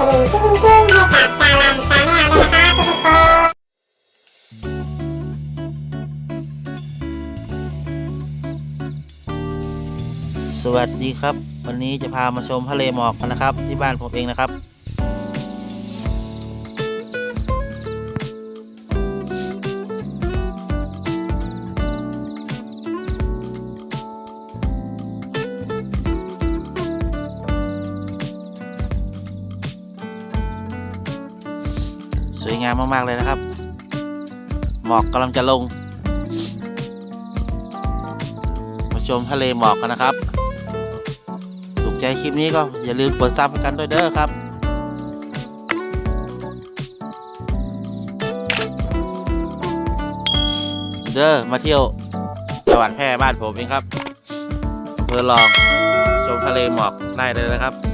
กระดิ่งกิ้งขึ้นให้กับดารันชาแนลด้วยนะคะทุกคนสวัสดีครับ วันนี้จะพามาชมทะเลหมอกกันนะครับ ที่บ้านผมเองนะครับ สวยงามมาก ๆ เลยนะครับ หมอกกำลังจะลง มาชมทะเลหมอกกันนะครับ ถูกใจคลิปนี้ก็อย่าลืมกดซับกันด้วยเด้อครับเด้อมาเที่ยวจังหวัดแพร่บ้านผมเองครับอำเพื่อลองชมทะเลหมอกได้เลยนะครับ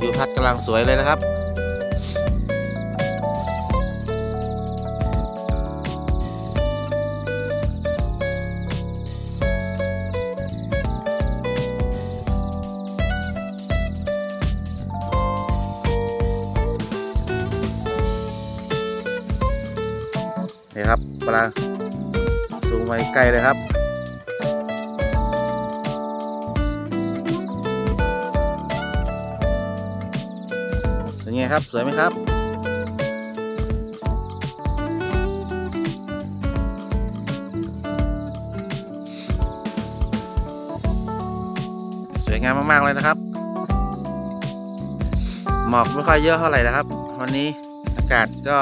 วิวทัศน์กำลังสวยเลยนะครับ นี่ครับปลาสูงไปใกล้เลยครับ ครับ สวยไหมครับ สวยงามมาก ๆ เลยนะครับ หมอกไม่ค่อยเยอะเท่าไหร่นะครับ วันนี้อากาศก็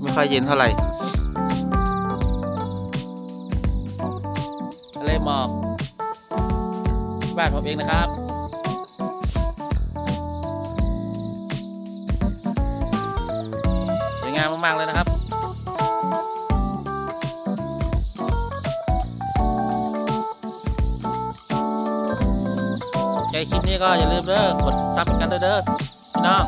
ไม่ค่อยเย็นเท่าไหร่ทะเลหมอกบ้านผมเองนะครับ งามมาก ๆ เลยนะครับใจคลิปนี้ก็อย่าลืมเด้อกดซับกันเด้อเด้อพี่น้อง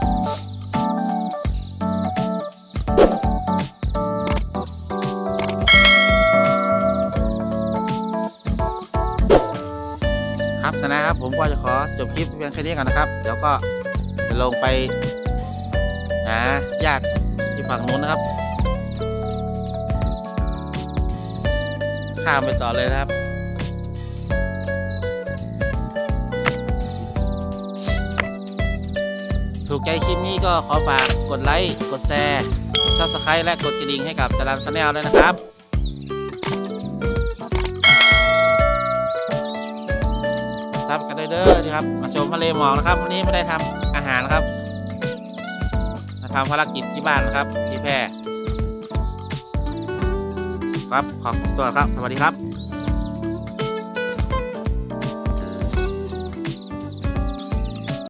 ครับแต่นะครับผมก็จะขอจบคลิปเพียงแค่นี้ก่อนนะครับ เดี๋ยวก็จะลงไปหาญาติ ที่ฝั่งนู้นนะครับ ข้ามไปต่อเลยนะครับ ถูกใจคลิปนี้ก็ขอฝากกดไลค์ กดแชร์ซับสไครต์และกดกระดิ่งให้กับจรันสแนลด้วยนะครับซับกันเด้อนะครับ มาชมทะเลหมอกนะครับ วันนี้ไม่ได้ทำอาหารครับ ทำภารกิจที่บ้านนะครับ ที่แพร่ครับขอบตัวครับ สวัสดีครับ